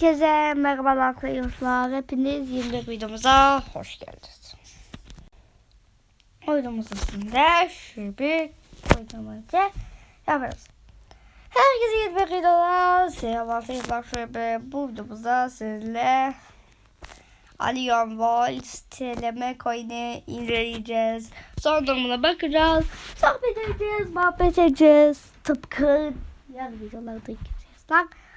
Herkese merhabalar arkadaşlar. Hepiniz yeni bir videomuza hoş geldiniz. Oyunumuz üstünde şu bir oyunumuzu yaparız. Herkese yeni bir videoda selam arkadaşlar. Şöyle bu videomuzda sizinle Alien Walls TLM coin'i inceleyeceğiz. Son durumuna bakacağız. Sohbet edeceğiz, muhabbet edeceğiz. Tıpkı diğer videolardaki sesler.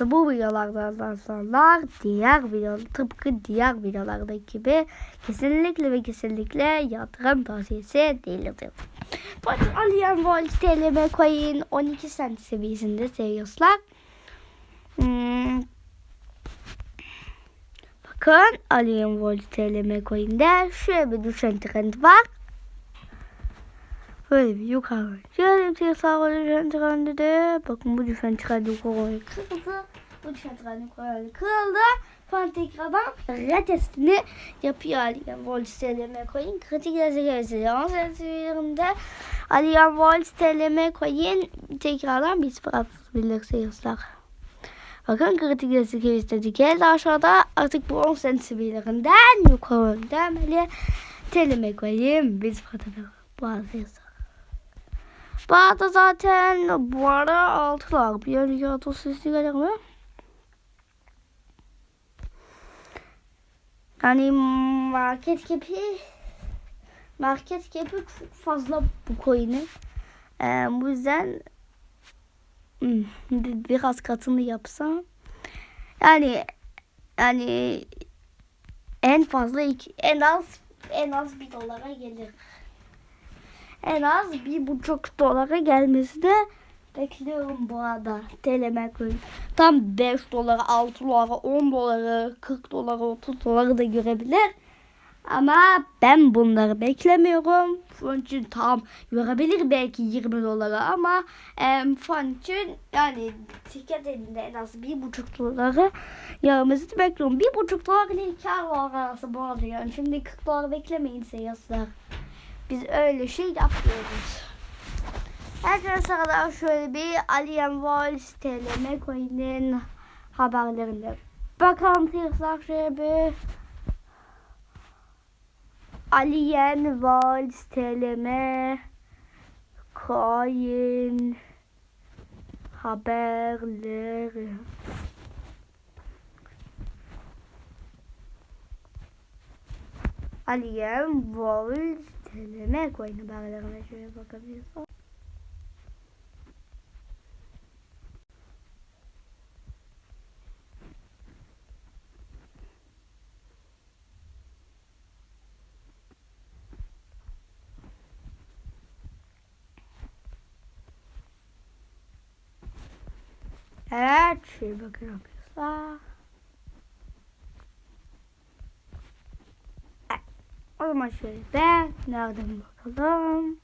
Ve bu videolardan sonra diğer video tıpkı diğer videolardaki gibi kesinlikle ve kesinlikle yatırım tavsiyesi değildir. Fakat Alien Walls TLM coin 12 cent seviyesinde seviyorlar. Hmm. Bakın Alien Walls TLM coin'de şöyle bir düşen trend var. Böyle bir yukarı. Şöyle bir sağa düşen trendi de. Bakın bu düşen trendi yukarı kırıldı. Bu düşen trendi yukarı kırıldı. Falan tekrardan retestini yapıyor Alien Walls TLM coin. Kritik yazı Ama seviyelerde Alien Walls TLM coin tekrardan bir sıfır atabilirse yazılar. Bakın kritik yazı seviyesi geldi aşağıda. Artık bu 10 cent seviyelerinden yukarı demeli. TLM coin bir sıfır atabilir. Bu arada zaten bu ara altılar. Bir önceki altı sesi gelir mi? Yani market cap'i market cap'i çok fazla bu coin'in. Ee, bu yüzden hmm, biraz katını yapsam yani yani en fazla iki, en az en az bir dolara gelir en az bir buçuk dolara gelmesi de bekliyorum bu arada. Telemeko'yu. Tam 5 dolara, 6 dolara, 10 dolara, 40 dolara, 30 dolara da görebilir. Ama ben bunları beklemiyorum. Fon için tam görebilir belki 20 dolara ama e, fon için yani tiket elinde en az bir buçuk doları yarımızı bekliyorum. Bir buçuk dolar ile iki dolar arası bu arada yani. Şimdi 40 dolar beklemeyin seyirciler. Biz öyle şey yapmıyoruz. Arkadaşlar şöyle bir Alien Walls TLM coin'in haberlerinde. Bakalım seyirciler şöyle bir Alien Walls TLM coin haberleri. Alien Walls TLM coin haberlerine şöyle bakabilirsiniz. Evet, şöyle bakın arkadaşlar. O zaman şöyle ben nereden bakalım.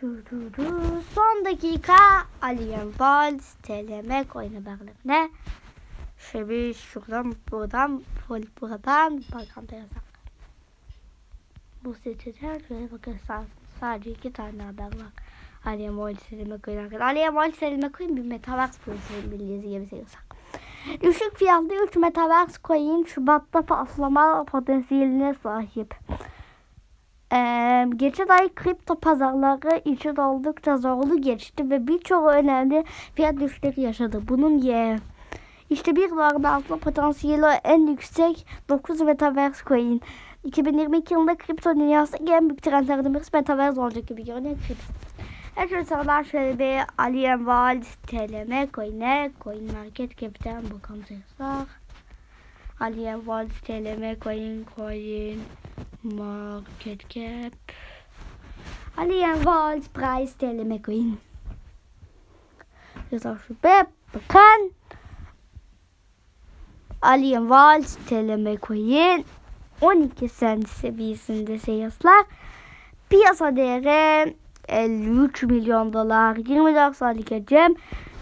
Dur dur dur. Son dakika Alien Walls TLM haberlerine. Şöyle bir şuradan buradan buradan bakalım yazalım. Bu siteden şöyle bakın sadece iki tane haber var. Alien Selime Coin arkadaşlar. Alien Selime Coin bir Metaverse projesi bildiğiniz gibi seviyorsak. Düşük fiyatlı 3 Metaverse Coin Şubat'ta patlama potansiyeline sahip. Ee, geçen ay kripto pazarları için oldukça zorlu geçti ve birçok önemli fiyat düşüşleri yaşadı. Bunun ye işte bir doların altında potansiyeli en yüksek 9 Metaverse Coin. 2022 yılında kripto dünyasındaki en büyük trendlerden birisi Metaverse olacak gibi görünüyor. Kripto. Sorular şöyle bir Alien World TLM coin'e coin market cap'ten bakalım sayıslar. Alien World TLM coin coin market cap. Alien World price TLM coin. Yazar şu be bakın. Alien World TLM coin 12 cent seviyesinde sayıslar. Piyasa değeri 53 milyon dolar. 24 saatlik hacim.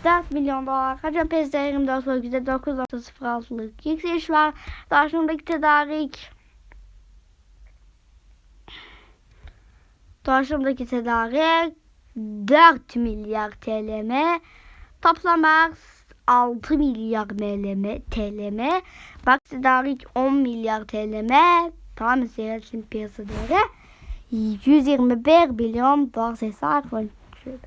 4 milyon dolar. Hacim piyasada 24 bölgede 9.06'lık yükseliş var. Sonraki tedarik Dolaşımdaki tedarik 4 milyar TL'me toplam arz 6 milyar MLM, TLM. Baksi Darik 10 milyar TLM. Tamam seyretsin piyasa. 121 milyon dolar sesler konuşuyor.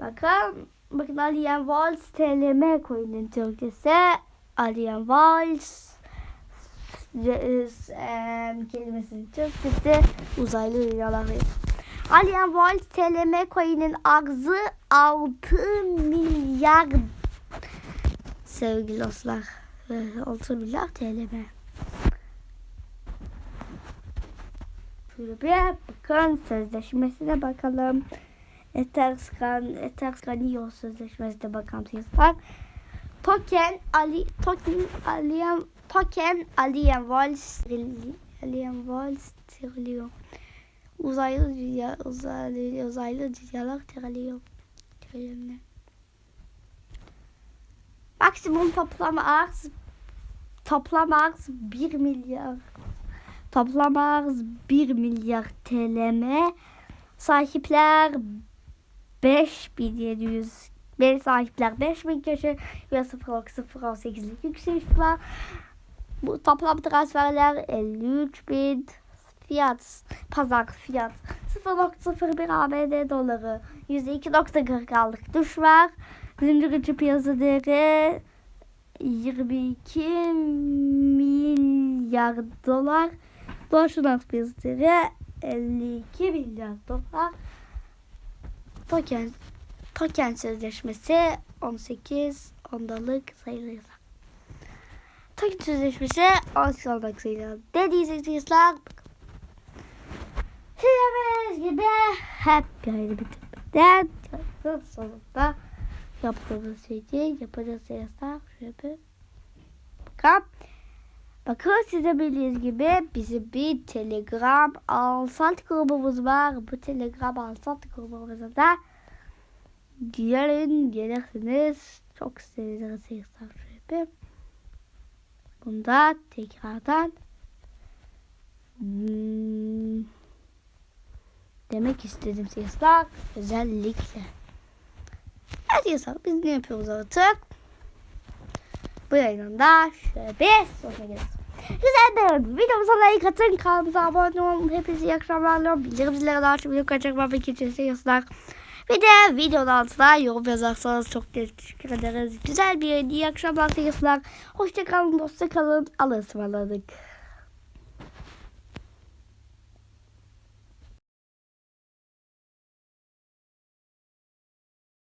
Bakın. Bakın Alien Wals TLM coin'in Türkçesi. Alien Wals e, kelimesinin Türkçesi uzaylı rüyaları. Alien Wals TLM coin'in arzı 6 milyar sevgili dostlar. Ee, 6 milyar TLM. Şöyle bir bakın sözleşmesine bakalım. Eterskan, Eterskanio sözleşmesine bakalım sizler. Token Ali Token Alien Token Alien Wals Alien Wals Trillion Uzaylı dünya uzaylı uzaylı dünyalar trillion trilyonlar. Maksimum toplam arz toplam arz 1 milyar toplam arz 1 milyar TLM sahipler 5700 ve sahipler 5000 kişi ve 0.018'lik yükseliş var. Bu toplam transferler 53 bin fiyat pazar fiyat 0.01 ABD doları %2.40'lık düş var. Zincir içi piyasa değeri 22 milyar dolar. Piyasa değeri 52 milyar dolar. Token token sözleşmesi 18 ondalık sayılır. Token sözleşmesi 18 ondalık sayılır. Dediğiniz arkadaşlar Sizleriniz gibi hep yani bitirmeden yayının sonunda yaptığımız şeyi yapacağız arkadaşlar. Şöyle bir bakalım. Bakın size bildiğiniz gibi bizim bir Telegram alsat grubumuz var. Bu Telegram alsat grubumuza da gelin gelirsiniz. Çok. Şöyle bir. Bunda tekrardan hmm, demek istedim sesler özellikle. Evet sesler biz ne yapıyoruz artık? Bu yayında şöyle bir sohbet ederiz. Güzel bir videomuza like atın. Kanalımıza abone olun. Hepinize iyi akşamlar. Bildirim zilleri daha çok video kaçırma için sesler. Bir de videonun altına yorum yazarsanız çok teşekkür ederiz. Güzel bir iyi akşamlar. Hoşçakalın, dostça kalın. Allah'a ısmarladık.